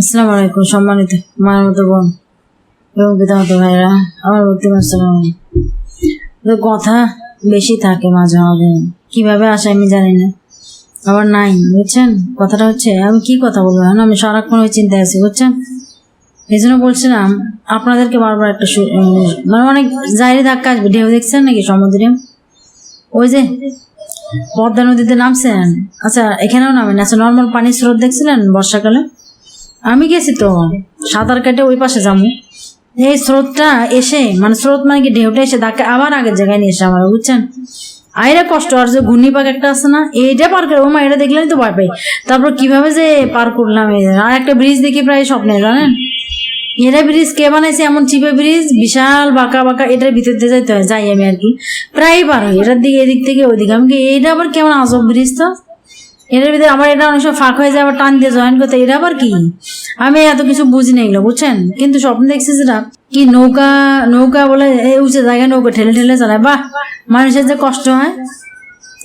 আসসালামু আলাইকুম সম্মানিত মায়ের মতো বোন এবং পিতামতো ভাইরা আমার ভক্তিম আসসালাম তো কথা বেশি থাকে মাঝে মাঝে, কীভাবে আসে আমি জানি না। আবার নাই, বুঝছেন? কথাটা হচ্ছে, আমি কি কথা বলব? এখন আমি সারাক্ষণ ওই চিন্তায় আছি, বুঝছেন? এই জন্য বলছিলাম, আপনাদেরকে বারবার একটা মানে অনেক জায়গায় ধাক্কা আসবে। ঢেউ দেখছেন নাকি সমুদ্রে? ওই যে পদ্মা নদীতে নামছেন। আচ্ছা এখানেও নামেন। আচ্ছা নর্মাল পানির স্রোত দেখছিলেন বর্ষাকালে? আমি গেছি তো। সাঁতার কেটে ওই পাশে যাব এই স্রোতটা এসে মানে স্রোত মানে কি ঢেউটা এসে ধাক্কা আবার আগের জায়গায় নিয়ে এসে আমার, বুঝছেন? আইরা কষ্ট, আর যে ঘূর্ণিপাক একটা আছে না, এইটা পার করে, ও মা, এটা দেখলেই তো ভয় পাই তারপর কীভাবে যে পার করলাম আর একটা ব্রিজ দেখি প্রায় স্বপ্নে, জানেন? এটা ব্রিজ কে বানাইছে এমন চিপে ব্রিজ বিশাল বাঁকা বাঁকা, এটার ভিতর দিয়ে যাইতে হয়, যাই আমি আর কি। প্রায় পার হই এটার দিকে, এদিক থেকে ওইদিকে। আমি এইটা আবার কেমন আজব ব্রিজ তো? এটার ভিতরে আমার এটা অনেক সময় ফাঁক হয়ে যায়, আবার টান দিয়ে জয়েন করতে। এটা আবার কি? আমি এত কিছু বুঝি না এগুলো, বুঝছেন? কিন্তু স্বপ্ন দেখছি যেটা কি নৌকা নৌকা বলে এই উঁচু জায়গায় নৌকা ঠেলে ঠেলে চালায়। বাহ! মানুষের যে কষ্ট, হয়?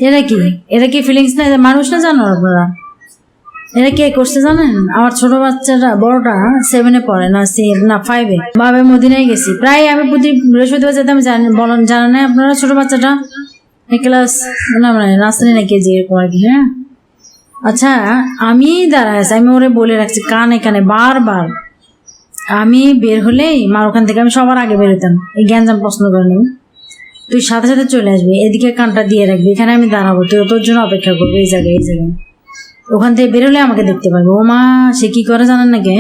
এটা কি? এটা কি ফিলিংস না মানুষ না জানো আপনারা? এটা কে করছে জানেন? আমার ছোট বাচ্চাটা, বড়টা সেভেনে পড়ে, না সে না ফাইভে বাবে মদিনায় গেছি। প্রায় আমি প্রতি বৃহস্পতিবার যেতাম জানি, বলেন, জানা নাই আপনারা ছোট বাচ্চাটা? ক্লাস না মানে নার্সারি না কেজি এরকম আর কি হ্যাঁ? আচ্ছা আমি দাঁড়ায় আছি আমি ওরে বলে রাখছি কানে কানে বারবার। আমি বের হলেই মার ওখান থেকে আমি সবার আগে বেরোতাম এই জ্ঞানজাম প্রশ্ন করে নেব তুই সাথে সাথে চলে আসবি এদিকে কানটা দিয়ে রাখবি এখানে আমি দাঁড়াবো তুই তোর জন্য অপেক্ষা করবি এই জায়গায় এই জায়গায়। ওখান থেকে বেরোলে আমাকে দেখতে পারবে। ও মা সে কি করে জানেন নাকি?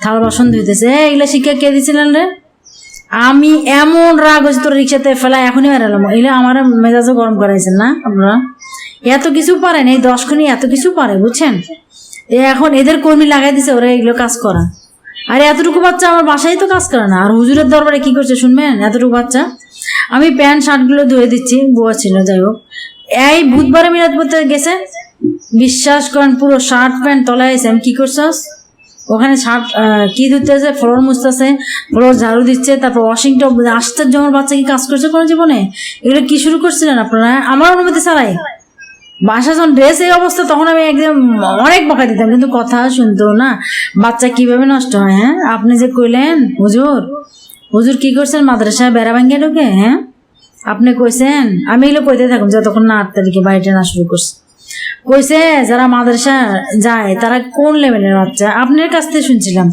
থালা বাসন ধুইতেছে। "এই, এগুলা শিক্ষা কে দিছিলেন রে? আমি এমন রাগ হয়েছে তোর রিক্সাতে ফেলা এখনই বেরালাম এগুলো আমার মেজাজও গরম করাইছেন না আপনারা? এত কিছু পারেন এই দশখানি এত কিছু পারে, বুঝছেন? এখন এদের কর্মী লাগাই দিছে, ওরা এগুলো কাজ করা। আর এতটুকু বাচ্চা আমার বাসায় তো কাজ করে না, আর হুজুরের দরবারে কি করছে শুনবেন? এতটুকু বাচ্চা? আমি প্যান্ট, শার্টগুলো ধুয়ে দিচ্ছি, বুয়া ছিল, যাই হোক। এই বুধবারে মিরাজ পড়তে গেছে? বিশ্বাস করেন, পুরো শার্ট প্যান্ট তলায় এসে আমি কি করছস? ওখানে শার্ট কি ধুতেছে ফ্লোর মুছতেছে, ফ্লোর ঝাড়ু দিচ্ছে, তারপর ওয়াশিংটা আশ্চর্য আমার বাচ্চা কি কাজ করছে কোনো জীবনে? এগুলো কি শুরু করছিলেন আপনারা? আমার অনুমতি ছাড়াই। বাসা যখন ড্রেস এই অবস্থা, তখন আমি একদম অনেক বকা দিতাম, কিন্তু কথা শুনতো না। বাচ্চা কীভাবে নষ্ট হয় হ্যাঁ? আপনি যে কইলেন, হুজুর হুজুর কি করছেন? মাদ্রাসায় বেড়া ভাঙ্গিয়ে ঢুকে হ্যাঁ? আপনি কইছেন, আমি এগুলো কইতে থাকুন, যতক্ষণ না আট তারিখে বাড়িটা না শুরু করছে। কইছে, যারা মাদ্রাসা যায়, তারা কোন লেভেলের বাচ্চা? আপনার কাছ থেকে শুনছিলাম।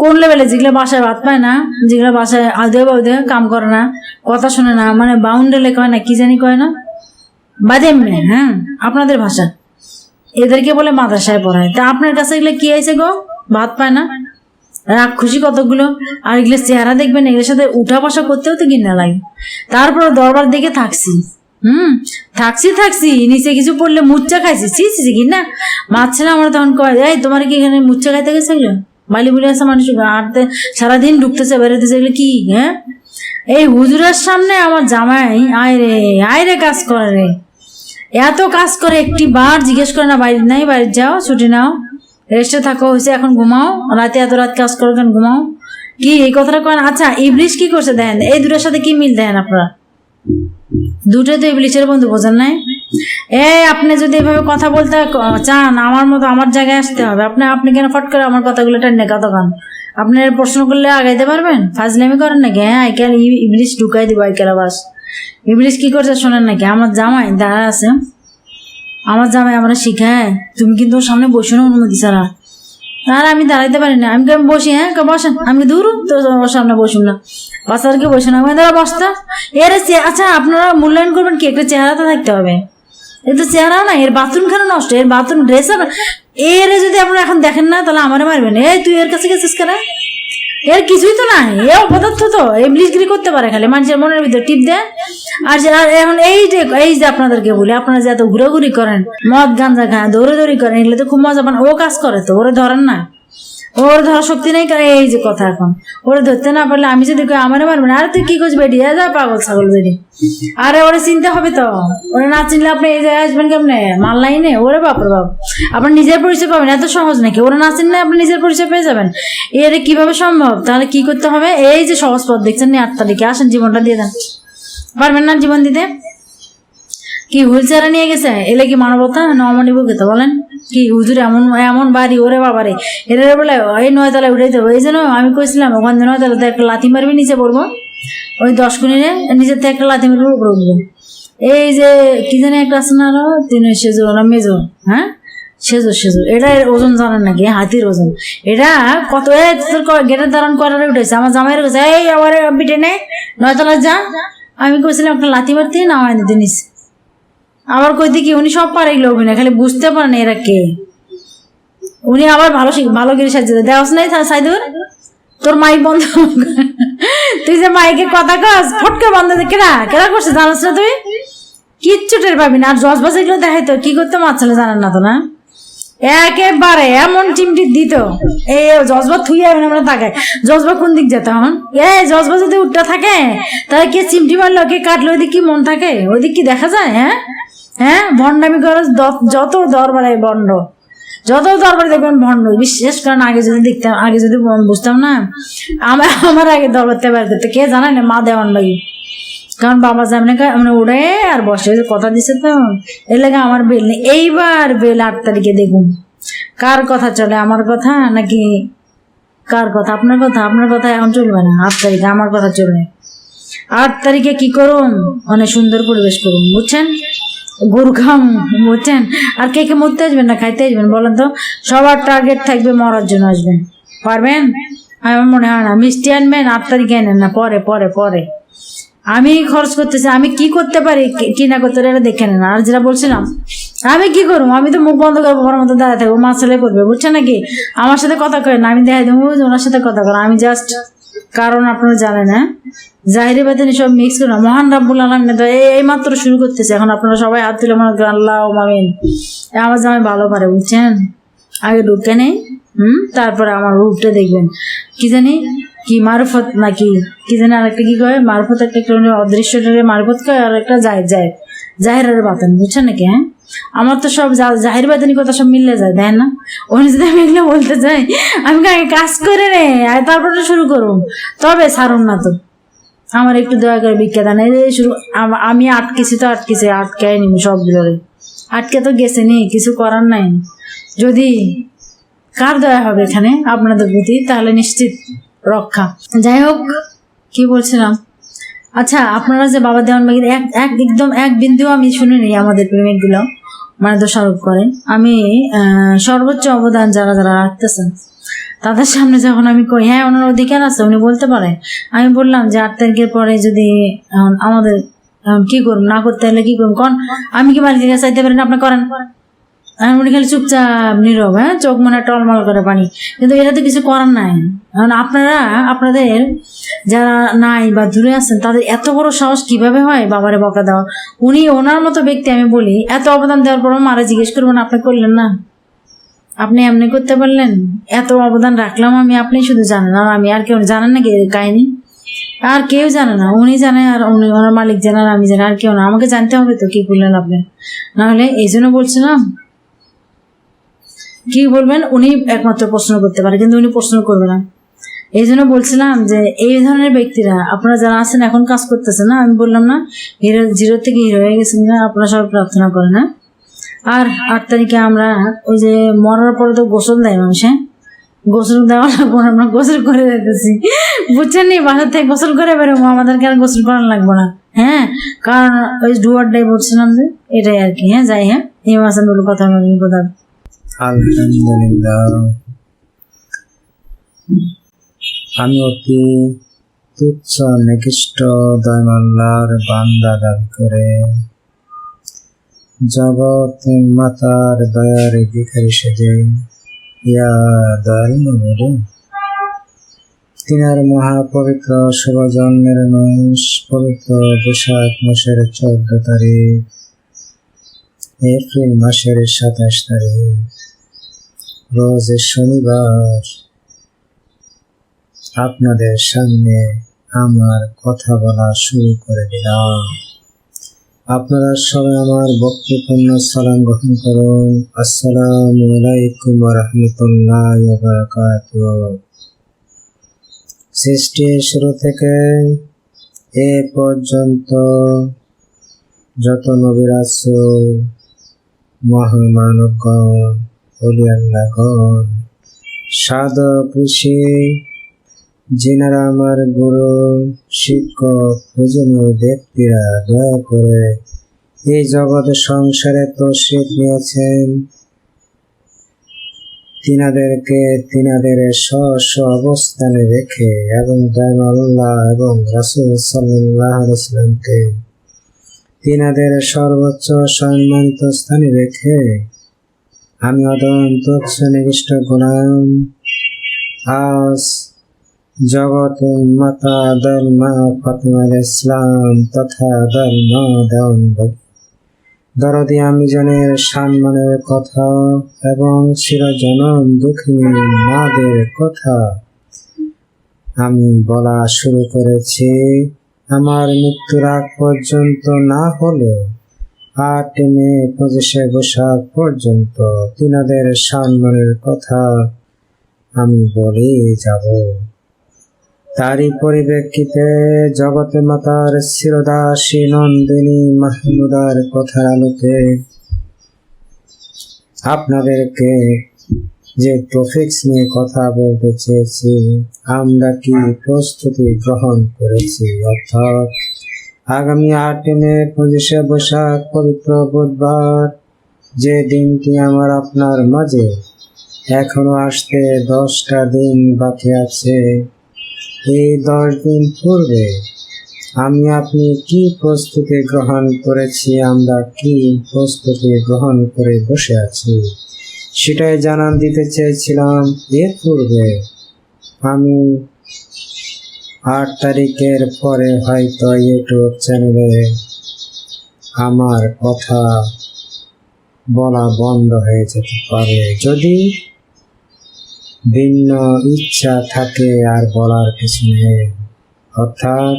কোন লেভেলে যেগুলো বাসায় ভাত পায় না, যেগুলো বাসায় আদে বাদে কাম করে না, কথা শোনে না মানে বাউন্ডেলে কয় না, কি জানি কয় না? বাদে মেয়ে হ্যাঁ আপনাদের ভাষা। এদেরকে বলে মাদ্রাসায় পড়ায়। তা আপনার কাছে এগুলো কি আছে গো? ভাত পায় না? রাগ, খুশি কতগুলো? আর এগুলো চেহারা দেখবেন, এগুলোর সাথে উঠা বসা করতেও তো কিনা লাগে। তারপর দরবার দেখে থাকছি। হুম, থাকছি থাকছি, নিচে কিছু পড়লে মুচ্চা খাইছি। ছি ছি কি না মাছ ছেলে আমার তখন কয়, এই, তোমার কি এখানে মুচ্চা খাইতে গেছে এগুলো? বালি বুলি আসা মানুষ আটতে সারাদিন ঢুকতেছে, বেরোতেছে এগুলো কি? হ্যাঁ? এই হুজুরের সামনে আমার জামাই, আয় রে আয় রে, কাজ করে রে। এত কাজ করে একটি বার জিজ্ঞেস করে না, বাড়ি নাই, বাড়ি যাও, ছুটি নাও রেস্টে থাকো, হয়েছে, এখন ঘুমাও, রাতে এত রাত কাজ করো কেন, ঘুমাও? কি, এই কথাটা কেন আচ্ছা ইবলিশ কি করছে দেখেন, এই দুটোর সাথে কি মিল দেখেন আপনারা? দুটোই তো ইবলিশের বন্ধু, বোঝেন নাই? এই আপনি যদি এভাবে কথা বলতে চান, আমার মতো আমার জায়গায় আসতে হবে। আপনি আপনি কেন ফট করে আমার কথাগুলো টেনে কথা কান? আপনি এর প্রশ্ন করলে আগাইতে পারবেন? ফাজলামি করেন নাকি? হ্যাঁ আইকাল ইবলিশ ঢুকাই দিব আইকাল আবাস ইবলিশ কি করছে শোনেন নাকি? আমার জামাই দাঁড়া আছে। আমার জামাই আমরা শিখায়। তুমি কিন্তু ওর সামনে বসে না অনুমতি ছাড়া। আর আমি দাঁড়াইতে পারি না। আমি কেমন বসি হ্যাঁ? কে বসেন? আমি দূর? তো ওর সামনে বসুন না। বাচ্চাদেরকে বসে না? দাঁড়া, বসতা। এর আচ্ছা আপনারা মূল্যায়ন করবেন কি? একটা চেহারা তো থাকতে হবে। এর তো চেহারাও না, এর বাথরুম কেন নষ্ট। এর বাথরুম ড্রেস এর যদি আপনারা এখন দেখেন না, তাহলে আমারে মারবেন। এই, তুই এর কাছে গেছিস কেন? এর কিছুই তো নাই এ অপদার্থ তো। এই এমলিশগিরি করতে পারে খালি, মানুষের মনের ভিতরে টিপ দেয়। আর এখন এই যে এই যে আপনাদেরকে বলি, আপনারা যে এত ঘুরাঘুরি করেন, মদ গাঞ্জা দৌড়ে দৌড়ি করেন, এগুলো তো খুব মজা পান ও কাজ করে তো, ওরে ধরেন না। ওর ধরা শক্তি নেই এই যে কথা এখন। ওরে ধরতে না পারলে আমি যদি আমারে না, আরে তুই কি করছিস বেটি? যা পাগল ছাগল বেটি। আরে ওরে চিনতে হবে তো। ওরে না চিনলে আপনি এই জায়গায় আসবেন কেমনে? মাল্লাই নে। ওরে বাপরে বাপ। আপনার নিজের পরিচয় পাবেন, এত সহজ নাকি? ওরে না চিনলে আপনি নিজের পরিচয় পেয়ে যাবেন। এর কীভাবে সম্ভব? তাহলে কি করতে হবে? এই যে সহজ পথ দেখছেন নি আট তারিখে আসেন, জীবনটা দিয়ে দেন। পারবেন না জীবন দিতে? কি হুইল চেয়ারে নিয়ে গেছে? এলে কি মানবতা? না অমানবিকতা বলেন। কি হুজুর, এমন এমন বাড়ি, ওরে বাবারে। এরা বলে এই নয়তলায় উঠে দেবো এই জন্য আমি কইছিলাম, ওখান থেকে নয়তলাতে একটা লাথি মারবি, নিচে পড়ব। ওই দশ কুড়িনে নিচের থেকে একটা লাথি মারবো, উপরে উঠবো। এই যে কি জানি একটা আছে না তিন সেজো না মেজো হ্যাঁ? সেজো সেজো। এটা ওজন জানেন নাকি? হাতির ওজন। এটা কত, এ, তোর গেটের দাঁড়ান করারে উঠেছে আমার জামাইয়ের কাছে, এই আবার বিটে নে নয়তলা যা। আমি কইছিলাম, একটা লাথি মারতে নামাই দিতে নিস। আবার কই কি উনি সব পারে এগুলো অভিনয়, খালি বুঝতে পারে না এরা কে। উনি আবার ভালো ভালো করে সাজিয়ে দেওয়াস নাই সাইদুর? তোর মাইক বন্ধ তুই যে মাইকে কথা কস, ফটকে বন্ধ কেনা কেনা করছে জানাস না তুই? কিচ্ছু টের পাবি না। আর জজ বাজ এগুলো দেখাই তো, কি করতে মারছিলে জানেন না তো, না? একেবারে এমন চিমটি দিত। এই জজবা থুই আমি আমরা তাকাই। জজবা কোন দিক যেত এখন? এ জজবা যদি উঠতে থাকে, তাহলে কে চিমটি মারলো, কে কাটলো, ওইদিক কি মন থাকে? ওইদিক কি দেখা যায় হ্যাঁ? হ্যাঁ ভণ্ডামি করে যত দরবারে বন্ড যত দরবারে দেখবেন ভণ্ড, বিশেষ কারণ আগে যদি দেখতাম, আগে যদি বুঝতাম না, আমার আমার আগে দরবারতে বের করতে কে জানে না, মা দেওয়ান লাগি। কারণ বাবা যেমন মানে উড়ে আর বসে কথা দিছে তো, এর লাগে আমার বেল নেই। এইবার বেল আট তারিখে দেখুন। কার কথা চলে, আমার কথা, নাকি কার কথা? আপনার কথা আপনার কথা এখন চলবে না, আট তারিখে আমার কথা চলবে। আট তারিখে কি করুন? অনেক সুন্দর পরিবেশ করুন, বুঝছেন? গরু খাম বুঝছেন আর কে কে মরতে আসবেন না খাইতে আসবেন, বলেন তো? সবার টার্গেট থাকবে মরার জন্য আসবেন। পারবেন? আমার মনে হয় না। মিষ্টি আনবেন আট তারিখে আনেন না। পরে পরে পরে। আমি খরচ করতেছি, আমি কি করতে পারি? কি- না করতে পারি, এটা দেখে নেন। আর যেটা বলছিলাম, আমি কি করব? আমি তো মুখ বন্ধ করব ওর মতো দাঁড়ায় থাকব মা ছেলে করবে, বুঝছেন নাকি? আমার সাথে কথা করেন আমি দেখাই দেবো, ওনার সাথে কথা করেন আমি জাস্ট কারণ আপনারা জানেন না জাহিরি বাদিনী সব মিক্স করে। মহান রাব্বুল আলমিন তো এই মাত্র শুরু করতেছে। এখন আপনারা সবাই হাত তুলে মনে করেন, আল্লাহ মামিন আমার জামাই ভালো পারে, বুঝছেন? আগে ঢুকে নেই, হুম? তারপরে আমার রূপটা দেখবেন। কি জানি? কি মারফত নাকি? কি জানি আর একটা কি কয়? মারফত একটা অদৃশ্যটারে মারফত কয়, আর একটা জাহের জাহের। জাহেরের বাতান, বুঝছেন নাকি হ্যাঁ? আমার তো সব জাহির বাতানি কথা সব মিলে যায়, তাই না? ওখানে যদি আমি এগুলো বলতে যাই আমি আগে কাজ করে রে? আর তারপরে শুরু করুন তবে ছাড়ুন না তো। আমার একটু দয়া করে ভিক্ষা দেন। এই শুরু আমি আটকেছি তো আটকেছি আটকাই নি সবগুলো আটকে তো গেছে নি, কিছু করার নাই। যদি কার দয়া হবে এখানে আপনাদের প্রতি, তাহলে নিশ্চিত রক্ষা। যাই হোক, কি বলছিলাম? আচ্ছা আপনারা যে বাবা দেওয়ান বাগির এক এক একদম এক বিন্দুও আমি শুনিনি আমাদের পেমেন্টগুলো মানে দোষারোপ করেন। আমি সর্বোচ্চ অবদান যারা যারা রাখতেছেন, তাদের সামনে যখন আমি কই হ্যাঁ ওনার অধিকার আছে, উনি বলতে পারে আমি বললাম যে, আট তারিখের পরে যদি আমাদের কি করুন না করতে হলে কি করুন কন, আমি কি কাছে চাইতে পারি না? আপনি করেন। উনি খালি চুপচাপ, নীরব হ্যাঁ চোখ মনে টলমল করে পানি। কিন্তু এটা তো কিছু করার নাই। কারণ আপনারা, আপনাদের যারা নাই বা দূরে আছেন, তাদের এত বড় সাহস কীভাবে হয় বাবারে বকা দেওয়া? উনি ওনার মতো ব্যক্তি, আমি বলি, এত অবদান দেওয়ার পরও মারা জিজ্ঞেস করবেন, আপনি করলেন না? আপনি এমনি করতে পারলেন? এত অবদান রাখলাম আমি, আপনি শুধু জানেন, আর আমি, আর কেউ জানেন এর কাহিনী? আর কেউ জানে না, উনি জানে, আর উনি ওনার মালিক জানে, আর আমি জানি, আর কেউ না। আমাকে জানতে হবে তো কি করলেন আপনি? নাহলে এই জন্য বলছিলাম কি বলবেন? উনি একমাত্র প্রশ্ন করতে পারে, কিন্তু উনি প্রশ্ন করবে না। এই জন্য বলছিলাম যে এই ধরনের ব্যক্তিরা, আপনারা যারা আছেন, এখন কাজ করতেছে না, আমি বললাম না হিরো জিরো থেকে হিরো হয়ে গেছেন না, আপনারা সবাই প্রার্থনা করেন না আর আট তারিখে আমরা ওই যে মরার পরে তো গোসল দেয় মানুষ হ্যাঁ? গোসল দেওয়া লাগবো না, আমরা গোসল করে রেখেছি বুঝছেন নি, বাসার থেকে গোসল করে বেরোবো, আমাদেরকে আর গোসল করার লাগবো না হ্যাঁ? কারণ ওই ডুয়ারটাই বলছিলাম যে, এটাই আর কি হ্যাঁ? যাই হ্যাঁ? এই মাসান বলে কথা বলি কথা আলহামদুলিল্লাহ। আমি অতি তুচ্ছ নিকৃষ্ট দয়মাল্লার বান্দা দাবি করে? জগৎ মাতার দয়ার ভিখারি সেজে, ইয়া দয়াল নবরে তিনার মহাপবিত্র শুভ জন্মের মাস, পবিত্র বৈশাখ মাসের চোদ্দ তারিখ, এপ্রিল মাসের সাতাশ তারিখ। রোজ শনিবার আপনাদের সামনে আমার কথা বলা শুরু করে দিলাম। আপনারা সবাই আমার বক্তপূর্ণ সালাম গ্রহণ করুন। আসসালামু আলাইকুম রহমতুল্লাহ সৃষ্টির শুরু থেকে এ পর্যন্ত যত নবীর আসল মহামানবগণ অলিয়াল্লাগণ সাধক, ঋষি যিনারা আমার গুরু, শিক্ষক পূজনীয় ব্যক্তিরা দয়া করে এই জগৎ সংসারে তৌসিফ নিয়েছেন। তিনাদেরকে তিনাদের স্ব স্ব অবস্থানে রেখে এবং দয়াল আল্লাহ এবং রাসুল সাল্লাহ ইসলামকে তিনাদের সর্বোচ্চ সম্মানিত স্থানে রেখে আমি অদন্ত নিবিষ্ট গোলাম আজ জগতে মাতা দলমা ফাতেমা ইসলাম তথা দলমা দেওয়ান দরদি আমি জনের সম্মানের কথা এবং চিরজনম দুঃখিনী মাদের কথা। আমি বলা শুরু করেছি, আমার মৃত্যুর আগ পর্যন্ত না হলেও আট মে পঁচিশে বৈশাখ পর্যন্ত তিনাদের সম্মানের কথা আমি বলে যাব। তারই পরিপ্রেক্ষিতে জগতে মাতার শিরদাসী নন্দিনী মাহমুদার কথার আলোকে আপনাদেরকে যে টপিক্স নিয়ে কথা বলতে চেয়েছি, আমরা কি প্রস্তুতি গ্রহণ করেছি? অর্থাৎ আগামী আট মে পঁচিশে বৈশাখ, পবিত্র বুধবার, যে দিনটি আমার আপনার মাঝে এখনও আসতে দশটা দিন বাকি আছে এই দশ দিন পূর্বে আমি আপনি কি প্রস্তুতি গ্রহণ করেছি, আমরা কি প্রস্তুতি গ্রহণ করে বসে আছি, সেটাই জানান দিতে চেয়েছিলাম। এর পূর্বে আমি আট তারিখের পরে হয়তো ইউটিউব চ্যানেলে আমার কথা বলা বন্ধ হয়ে যেতে পারে। যদি ভিন্ন ইচ্ছা থাকে আর বলার কিছু নেই। অর্থাৎ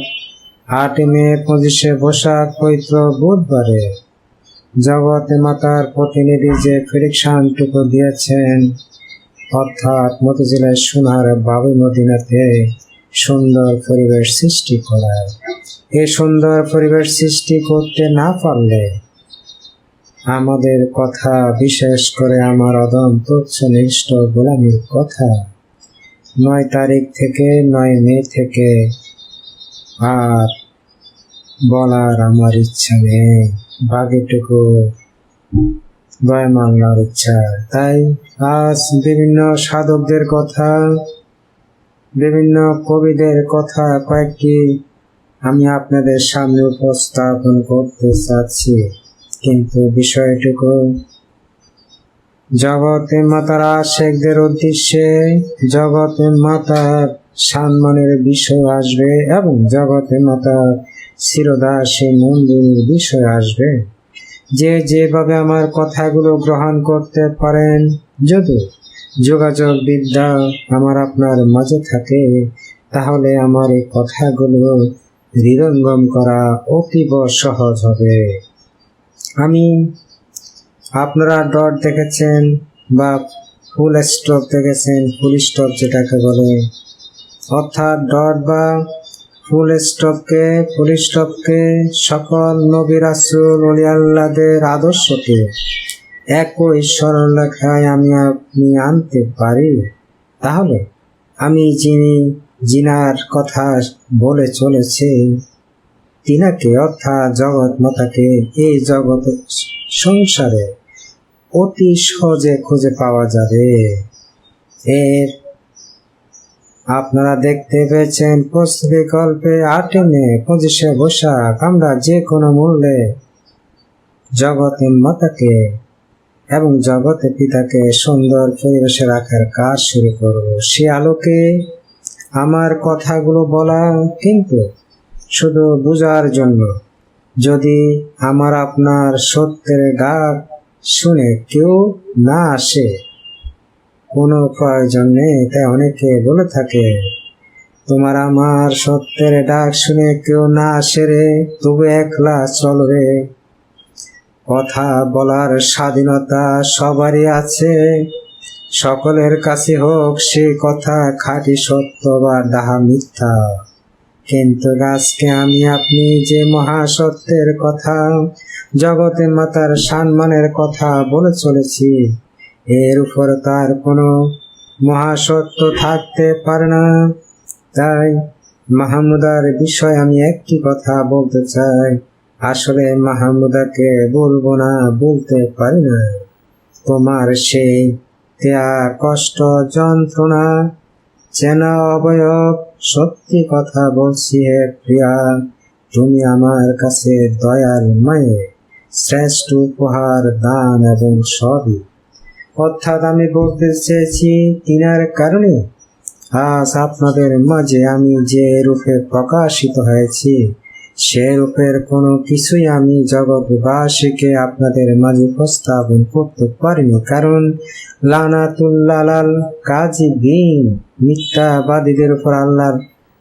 আট মে পঁচিশে বৈশাখ পবিত্র বুধবারে জগতে মাতার প্রতিনিধি যে প্রেডিকশনটুকু দিয়েছেন, অর্থাৎ মতিঝিলের সোনার বাবু মদিনাতে সুন্দর পরিবেশ সৃষ্টি করার। এই সুন্দর পরিবেশ সৃষ্টি করতে না পারলে আমাদের কথা বিশেষ করে আমার অদম তুচ্ছনিষ্ঠ গোলামির কথা। নয় তারিখ থেকে নয় মে থেকে আর বলার আমার ইচ্ছা নেই। বাকিটুকু দয়মাল্লার ইচ্ছা। তাই আজ বিভিন্ন সাধকদের কথা, বিভিন্ন কবিদের কথা কয়েকটি আমি আপনাদের সামনে উপস্থাপন করতে চাচ্ছি। কিন্তু বিষয়টুকু জগতে মাতার আশেকদের উদ্দেশ্যে জগতে মাতার সম্মানের বিষয় আসবে এবং জগতে মাতার শিরদাসী মন্দিরের বিষয় আসবে। যে যেভাবে আমার কথাগুলো গ্রহণ করতে পারেন, যদি যোগাযোগ বিদ্যা আমার আপনার মাঝে থাকে, তাহলে আমার এই কথাগুলো হৃদঙ্গম করা অতীব সহজ হবে। আমি আপনারা ডট দেখেছেন বা ফুল স্টপ দেখেছেন, ফুল স্টপ যেটাকে বলে। অর্থাৎ ডট বা ফুল স্টপকে ফুল স্টপকে সকল নবী রাসুল অলি আল্লাদের আদর্শকে একই সরলরেখায় আমি আপনি আনতে পারি? তাহলে আমি যিনি জিনার কথা বলে চলেছে তিনাকে অর্থাৎ জগৎ মাতাকে এই জগৎ সংসারে অতি সহজে খুঁজে পাওয়া যাবে। এর আপনারা দেখতে পেয়েছেন প্রস্তুতি গল্পে আটে মে পঁচিশে বৈশাখ, আমরা যে কোনো মূল্যে জগতে মাতাকে এবং জগতে পিতাকে সুন্দর পরিবেশে রাখার কাজ শুরু করব। সে আলোকে আমার কথাগুলো বলা কিন্তু শুধু বুঝার জন্য। যদি আমার আপনার সত্যের ডাক শুনে কেউ না আসে, কোনো প্রয়োজন নেই, তাই অনেকে বলে থাকে, তোমার আমার সত্যের ডাক শুনে কেউ না আসে রে, তবু একলা চলবে। কথা বলার স্বাধীনতা সবারই আছে, সকলের কাছে হোক সে কথা, খাঁটি সত্য বা ডাহা মিথ্যা। কিন্তু আজকে আমি আপনি যে মহাসত্যের কথা, জগতে মাতার সম্মানের কথা বলে চলেছি, এর উপর তার কোনো মহাসত্য থাকতে পারে না। তাই মাহমুদার বিষয়ে আমি একটি কথা বলতে চাই। আসলে মাহমুদাকে বলব না, বলতে পারি না। তোমার সেই ত্যাগ কষ্ট যন্ত্রণা, চেনা অবয়ব সত্যি কথা বলছি হে প্রিয়া, তুমি আমার কাছে দয়ার মায়ে, শ্রেষ্ঠ উপহার, দান এবং সবই। অর্থাৎ আমি বলতে চেয়েছি তিনার কারণে। আজ আপনাদের মাঝে আমি যে রূপে প্রকাশিত হয়েছি সে রূপের কোনো কিছুই আমি জগৎবাসীকে আপনাদের মাঝে উপস্থাপন করতে পারিনি, কারণ লানাতুল্লাল কাজী বিন মিথ্যাবাদীদের উপর আল্লাহর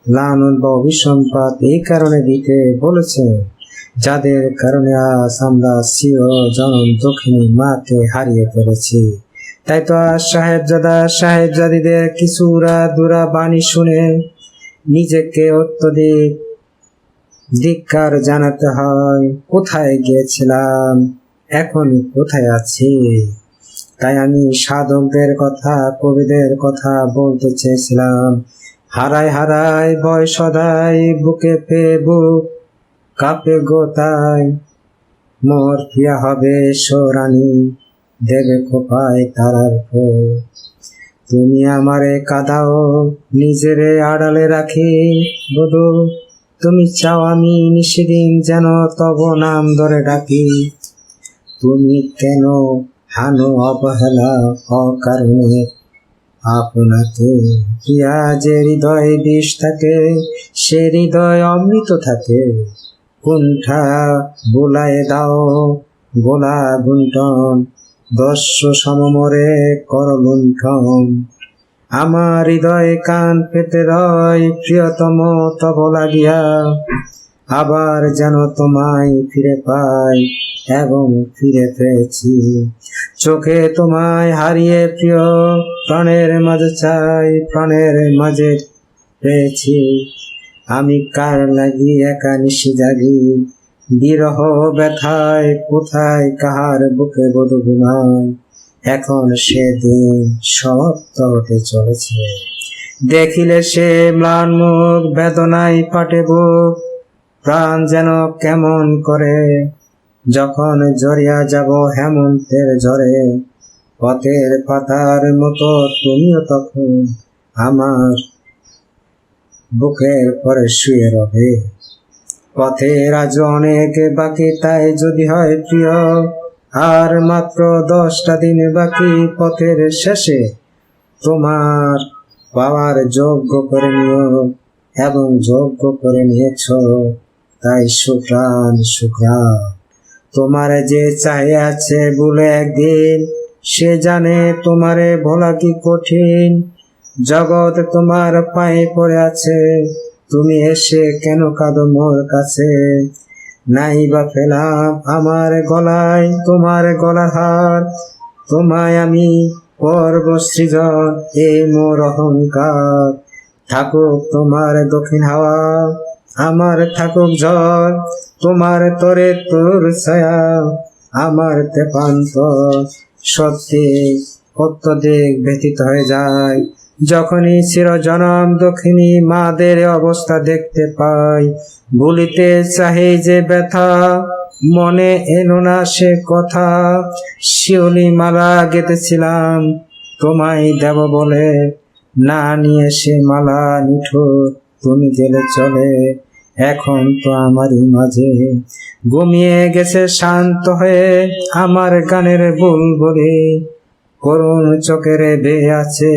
লানত বা অভিসম্পাদ এই কারণে দিতে বলেছেন যাদের কারণে আজ আমরা চির জনম দক্ষিণী মাকে হারিয়ে ফেলেছি। তাই তো আজ সাহেবজাদা সাহেবজাদিদের কিছু উরা দুরা বাণী শুনে নিজেকে অত্যধিক ধিক্কার জানাতে হয়, কোথায় গিয়েছিলাম এখন কোথায় আছি? তাই আমি সাধকদের কথা, কবিদের কথা বলতে চেয়েছিলাম। হারায় হারায় বয় সদাই বুকে পে বুক কাপে গোতায় মোর প্রিয়া হবে সোরানি, দেবে খোপায় তারার তুমি আমারে কাদাও, নিজেরে আড়ালে রাখি, বধু। তুমি চাও আমি নিশিদিন যেন তব নাম ধরে ডাকি। তুমি কেন হানো অবহেলা অকারণে? আপনাকে প্রিয়া যে হৃদয় বিষ থাকে, সে হৃদয় অমৃত থাকে। কুণ্ঠা বোলায় দাও গোলা গুণ্ঠন দস্য সমমরে কর লুণ্ঠন আমার হৃদয় কান পেতে রয়, প্রিয়তম তব লাগিয়া। আবার যেন তোমায় ফিরে পাই এবং ফিরে পেয়েছি। চোখে তোমায় হারিয়ে প্রিয়, প্রাণের মাঝে চাই, প্রাণের মাঝে পেয়েছি। আমি কার লাগি একা নিশি জাগি? বিরহ ব্যথায় কোথায়, কাহার বুকে বধু ঘুমায়? এখন সে দিন সমাপ্ত হতে চলেছে। দেখিলে সে ম্লান মুখ, বেদনায় পাটে বুক, প্রাণ যেন কেমন করে। যখন জড়িয়া যাব হেমন্তের ঝরে পথের পাতার মতো তুমিও তখন আমার বুকের পরে শুয়ে রবে। পথের আজ অনেক বাকি, তাই যদি হয় প্রিয় আর মাত্র দশটা দিন বাকি পথের শেষে তোমার পাওয়ার যোগ্য করে নিও এবং যোগ্য করে নিয়েছ। তাই সুপ্রাণ সুপ্রাণ। তোমার যে চাই আছে বলে একদিন, সে জানে তোমারে ভোলা কি কঠিন। জগৎ তোমার পায়ে পড়ে আছে, তুমি এসে কেন কাঁদো মোর কাছে? নাই বা ফেলাম আমার গলায় তোমার গলার হার। তোমায় আমি পর্ব সৃজন এ মোর অহংকার। থাকুক তোমার দক্ষিণ হাওয়া, আমার থাকুক ঝড়, তোমার তরে তোর ছায়া, আমার তেপান্ত সত্যি অত্যধিক ব্যতীত হয়ে যায়। যখনই চিরজনম দক্ষিণী মাদের অবস্থা দেখতে পাই ভুলিতে চাহি যে ব্যথা, মনে এলো না সে কথা। শিউলি মালা গেতেছিলাম তোমায় দেব বলে। না নিয়ে সে মালা নিঠুর, তুমি গেলে চলে। এখন তো আমারই মাঝে। ঘুমিয়ে গেছে শান্ত হয়ে আমার গানের বুলবুলি। করুণ চোখের বেয়ে আছে,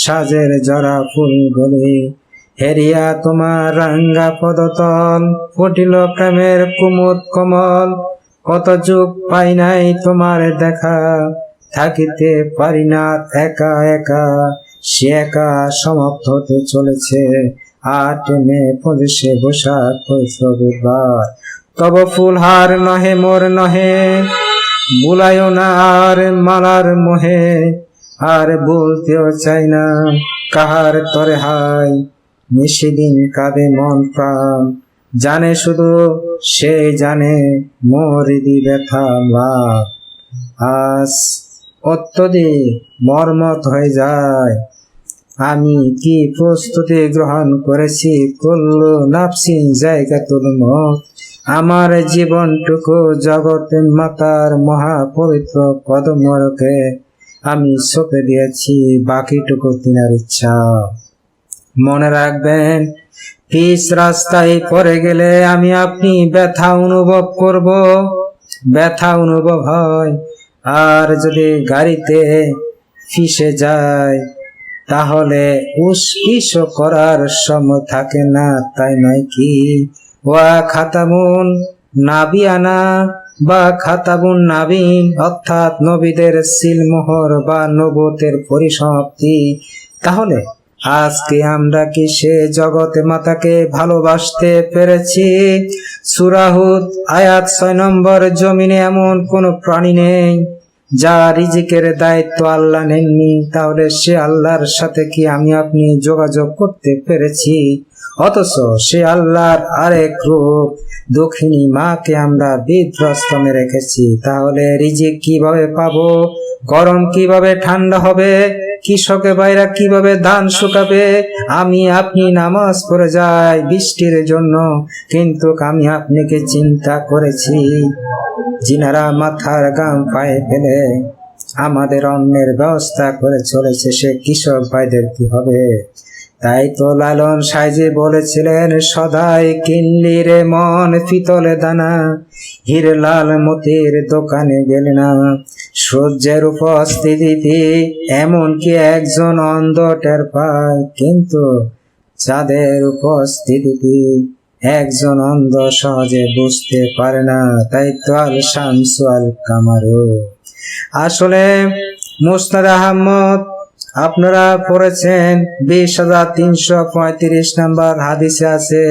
সাজের জরা ফুল গলি। হেরিয়া তোমার রাঙ্গা পদতল, ফুটিল প্রেমের কুমুদ কমল। কত যুগ পাই নাই তোমার দেখা, থাকিতে পারি না একা একা। সে একা সমাপ্ত হতে চলেছে, আট মে পঁচিশে বৈশাখ পৈত্র বুধবার। তব ফুলহার নহে, মোর নহে। বুলাইও না আর মালার মোহে আর বলতেও চাই না কাহার তরে হাই নিশিদিন কাঁদে মন প্রাণ। জানে শুধু, সে জানে মোর দি ব্যথা লাভ আজ অত্যধিক মর্মত হয়ে যায়। আমি কি প্রস্তুতি গ্রহণ করেছি? করল নাফসিন জায়গা তুলমত আমার জীবনটুকু জগৎ মাতার মহাপবিত্র কদমরকে আমি সঁপে দিয়েছি, বাকিটুকু তিনার ইচ্ছা। মনে রাখবেন, পিস রাস্তায় পড়ে গেলে আমি আপনি ব্যথা অনুভব করব। ব্যথা অনুভব হয়, আর যদি গাড়িতে ফিসে যায়, তাহলে উসপিস করার সময় থাকে না, তাই নয় কি? ওয়া খাতামুন নাবিয়ানা, বা খাতাবুন নাবিন, অর্থাৎ নবীদের সিলমোহর বা নবতের পরিসমাপ্তি। তাহলে আজকে আমরা কি সে জগতে মাতাকে ভালোবাসতে পেরেছি? সুরাহুদ আয়াত ছয় নম্বর, জমিনে এমন কোন প্রাণী নেই, যা রিজিকের দায়িত্ব আল্লাহ নেননি। তাহলে সে আল্লাহর সাথে কি আমি আপনি যোগাযোগ করতে পেরেছি? অথচ সে আল্লাহর আরেক রূপ। দক্ষিণী মাকে আমরা বিধ্বস্তমে রেখেছি। তাহলে রিজিক কীভাবে পাবো? গরম কীভাবে ঠান্ডা হবে? কৃষকে বাইরা কীভাবে ধান শুকাবে? আমি আপনি নামাজ পড়ে যাই বৃষ্টির জন্য, কিন্তু আমি আপনাকে চিন্তা করেছি। যিনারা মাথার গাম পায়ে ফেলে, আমাদের অন্যের ব্যবস্থা করে চলেছে সে কৃষক ভাইদের কি হবে? তাই তো লালন সাইজি বলেছিলেন, সদাই কিনলি রে মন পিতলে দানা, হিরে লাল মতির দোকানে গেলে না। সূর্যের উপস্থিতিতে এমনকি একজন অন্ধ টের পায়, কিন্তু চাঁদের উপস্থিতিতে একজন অন্ধ সহজে বুঝতে পারে না। তাই তো আল শামসু আল কামারু। আসলে মুস্তাদ আহমদ আপনারা পড়েছেন বিশ হাজার তিনশো পঁয়ত্রিশ নম্বর হাদিসে আছে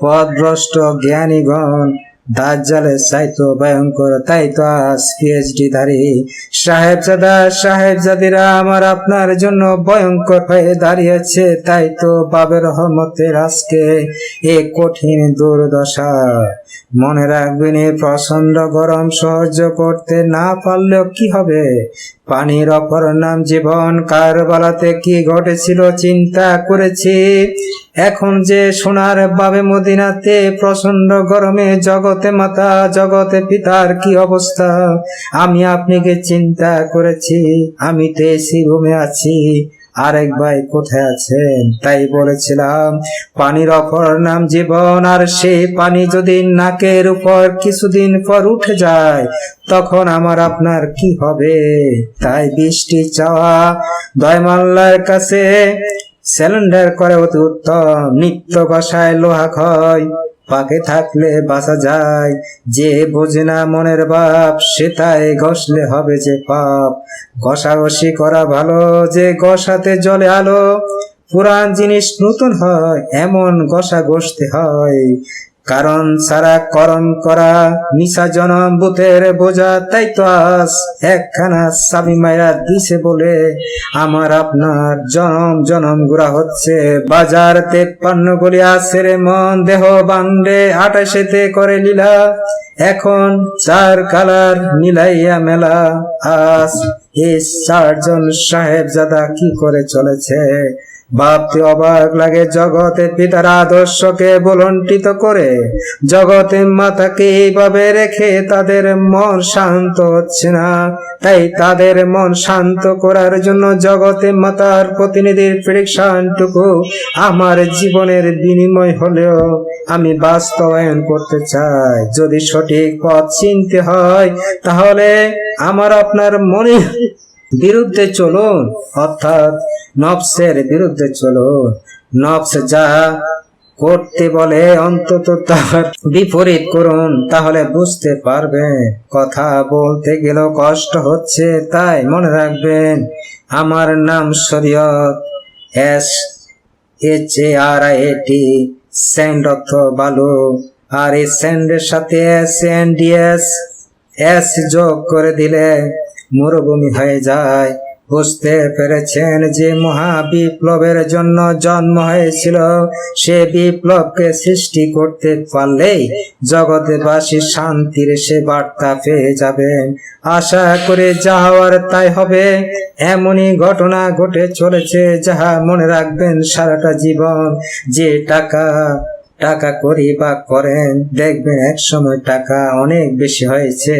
পদভ্রষ্ট জ্ঞানীগণ দাজ্জালে চাইতো ভয়ঙ্কর তাই তো আজ পিএইচডি ধারী। সাহেবজাদা সাহেবজাদিরা আমার আপনার জন্য ভয়ঙ্কর হয়ে দাঁড়িয়েছে তাই তো বাবের রহমতের আজকে এ কঠিন দুর্দশা। মনে রাখবেন এই প্রচণ্ড গরম সহ্য করতে না পারলেও কি হবে? পানির অপর নাম জীবন কার বেলাতে কি ঘটেছিল চিন্তা করেছি। এখন যে সোনার বাবে মদিনাতে প্রচণ্ড গরমে জগতে মাতা, জগতে পিতার কি অবস্থা? আমি আপনাকে চিন্তা করেছি, আমি তো এসি রুমে আছি, আরেক ভাই কোথায় আছেন? তাই বলেছিলাম, পানির অপর নাম জীবন, আর সেই পানি যদি নাকের উপর কিছুদিন পর উঠে যায়, তখন আমার আপনার কি হবে? তাই বৃষ্টি চাওয়া দয়মাল্লার কাছে সিলিন্ডার করে অতি উত্তম, নিত্য বাসায় লোহা ক্ষয়। পাকে থাকলে বাসা যায়, যে বোঝে না মনের বাপ সে তাই ঘষলে হবে যে পাপ। ঘষাঘষি করা ভালো, যে গসাতে জলে আলো। পুরান জিনিস নতুন হয়, এমন ঘষা ঘষতে হয়। কারণ সারা করণ করা মিশা জনম বুথের বোঝা, তাই তো আস একখানা সাবি মায়েরা দিছে বলে আমার আপনার জনম জনম গুড়া হচ্ছে। বাজার তেপ্পান্ন গলি আছে রে মন দেহ বান্ডে আটাশেতে করে লীলা। এখন চার কালার মিলাইয়া মেলা। আস এই চারজন সাহেব জাদা কি করে চলেছে? ভাবতে অবাক লাগে জগতে পিতার আদর্শকে বলন্টিত করে। জগতে মাতাকে এইভাবে রেখে তাদের মন শান্ত হচ্ছে না। তাই তাদের মন শান্ত করার জন্য জগতে মাতার প্রতিনিধির প্রেডিকশনটুকু আমার জীবনের বিনিময় হলেও আমি বাস্তবায়ন করতে চাই। যদি সঠিক পথ চিনতে হয়, তাহলে আমার আপনার মনে বিরুদ্ধে চলুন অর্থাৎ নফসের বিরুদ্ধে চলুন নফস যা করতে বলে, অন্তত তার বিপরীত করুন, তাহলে বুঝতে পারবেন কথা বলতে গেলেও কষ্ট হচ্ছে, তাই মনে রাখবেন, আমার নাম Shariat, S H A R I T sand অর্থ বালু, আর এই স্যান্ডের সাথে S, N D S S যোগ করে দিলে মরুভূমি হয়ে যায়। বুঝতে পেরেছেন যে মহা বিপ্লবের জন্য জন্ম হয়েছিল, সে বিপ্লবকে সৃষ্টি করতে পারলেই জগৎবাসী শান্তির সে বার্তা পেয়ে যাবেন। আশা করে যাওয়ার তাই হবে। এমনই ঘটনা ঘটে চলেছে, যাহা মনে রাখবেন সারাটা জীবন। যে টাকা টাকা করি বা করেন, দেখবেন এক সময় টাকা অনেক বেশি হয়েছে।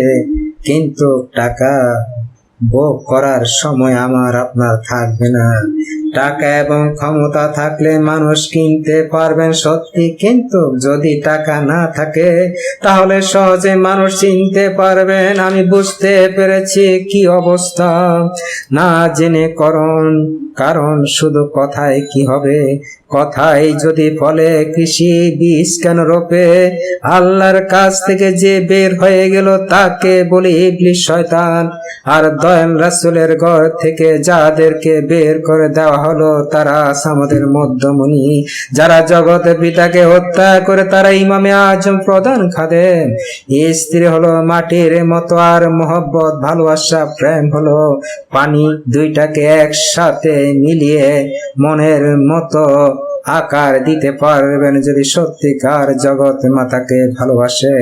কিন্তু টাকা ভোগ করার সময় আমার আপনার থাকবে না। টাকা এবং ক্ষমতা থাকলে মানুষ কিনতে পারবেন সত্যি, কিন্তু যদি টাকা না থাকে, তাহলে সহজে মানুষ চিনতে পারবেন। আমি বুঝতে পেরেছি কি অবস্থা। না জেনে করণ কারণ শুধু কথায় কি হবে? কথাই যদি ফলে কৃষি বীজ কেন রোপে? আল্লাহর কাছ থেকে যে বের হয়ে গেল, তাকে বলি ইবলিশ শয়তান। আর দয়াল রাসুলের ঘর থেকে যাদেরকে বের করে দেওয়া হলো তারা আমাদের মধ্যমণি। যারা জগতে পিতাকে হত্যা করে তারা ইমামে আজম প্রধান খাদেন স্ত্রী হলো মাটির মতো আর মোহব্বত, ভালোবাসা, প্রেম হলো পানি দুইটাকে একসাথে মিলিয়ে মনের মতো আকার দিতে পারবেন যদি সত্যিকার জগৎ মাতাকে ভালোবাসে।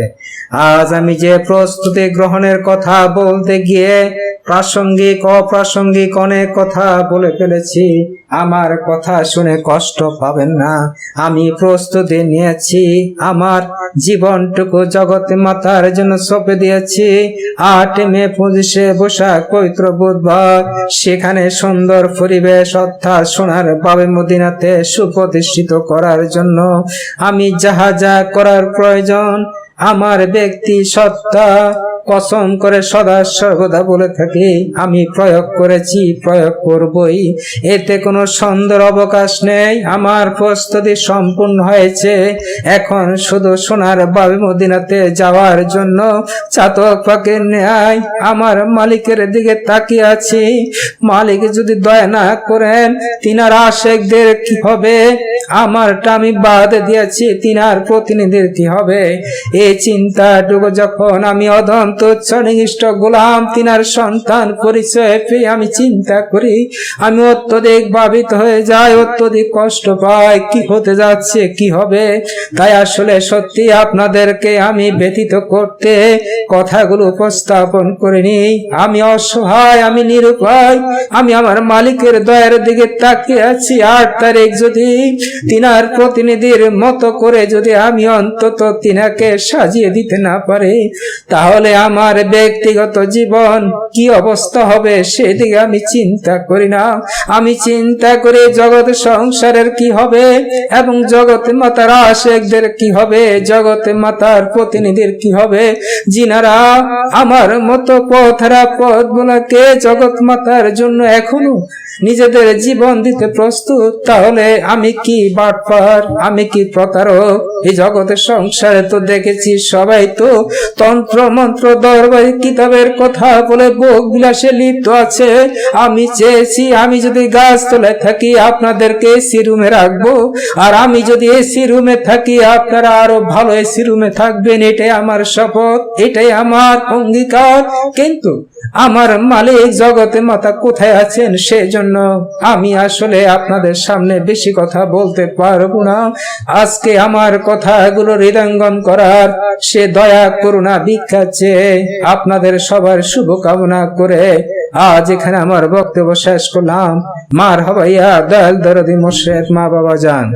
আজ আমি যে প্রস্তুতি গ্রহণের কথা বলতে গিয়ে প্রাসঙ্গিক, অপ্রাসঙ্গিক অনেক কথা বলে ফেলেছি। আমার কথা শুনে কষ্ট পাবেন না। আমি প্রস্তুতি নিয়েছি। আমার জীবনটুকু জগৎ মাতার জন্য সঁপে দিয়েছি। আট মে পঁচিশে বৈশাখ, পবিত্র বুধবার। সেখানে সুন্দর পরিবেশ অর্থাৎ সোনার বাবে মদিনাতে সুপ্রতিষ্ঠিত করার জন্য আমি যাহা যা করার প্রয়োজন, আমার ব্যক্তি সত্তা কসম করে সদা সর্বদা বলে থাকি, আমি প্রয়োগ করেছি, প্রয়োগ করবই। এতে কোনো সন্দেহ অবকাশ নেই, আমার প্রস্তুতি সম্পূর্ণ হয়েছে। এখন শুধু সোনার বাবে মদিনাতে যাওয়ার জন্য চাতক পাকে নেয় আমার মালিকের দিকে তাকিয়ে আছি। মালিক যদি দয়া না করেন, তিনার আশেকদের কি হবে? আমারটা আমি বাদ দিয়েছি, তিনার প্রতিনিধির কি হবে? এই চিন্তাটুকু যখন আমি নিষ্ঠ গোলাম, তিনার সন্তান পরিচয় পেয়ে আমি চিন্তা করি। আমি অত্যধিক ভাবিত হয়ে যাই, অত্যধিক কষ্ট পাই। কি হতে যাচ্ছে, কি হবে? তাই আসলে সত্যি আপনাদেরকে আমি ব্যতীত করতে কথাগুলো উপস্থাপন করিনি। আমি অসহায়, আমি নিরুপায়, আমি আমার মালিকের দয়ার দিকে তাকিয়ে আছি। আট তারিখ যদি তিনার প্রতিনিধির মতো করে যদি আমি অন্তত তিনাকে সাজিয়ে দিতে না পারি, তাহলে আমার ব্যক্তিগত জীবন কি অবস্থা হবে সেদিকে আমি চিন্তা করি না। আমি চিন্তা করি জগৎ সংসারের কি হবে এবং জগৎ মাতার আশেকদের কি হবে, জগৎ মাতার প্রতিনিধির কি হবে। যিনারা আমার মতো পথরা পথ গুলাকে জগৎ মাতার জন্য এখনও নিজেদের জীবন দিতে প্রস্তুত, তাহলে আমি কি বাটপার? আমি কি প্রতারক? এই জগতের সংসারে তো দেখেছি সবাই তো তন্ত্র মন্ত্র দরবারি কিতাবের কথা বলে বোক বিলাসে লিপ্ত আছে। আমি চেয়েছি, আমি যদি গাছ তলায় থাকি, আপনাদেরকে এসি রুমে রাখব। আর আমি যদি এসি রুমে থাকি, আপনারা আরও ভালো এসি রুমে থাকবেন। এটাই আমার শপথ, এটাই আমার অঙ্গীকার। কিন্তু আমার মালিক জগতে মাতা কোথায় আছেন সেজন্য আমি আসলে আপনাদের সামনে বেশি কথা বলতে পারব না। আজকে আমার কথাগুলো হৃদয়ঙ্গম করার সে দয়া করুণা ভিক্ষা চেয়ে আপনাদের সবার শুভ কামনা করে আজ এখানে আমার বক্তব্য শেষ করলাম। মার হবাইয়া দয়াল দরদি মোশেদ মা বাবা যান।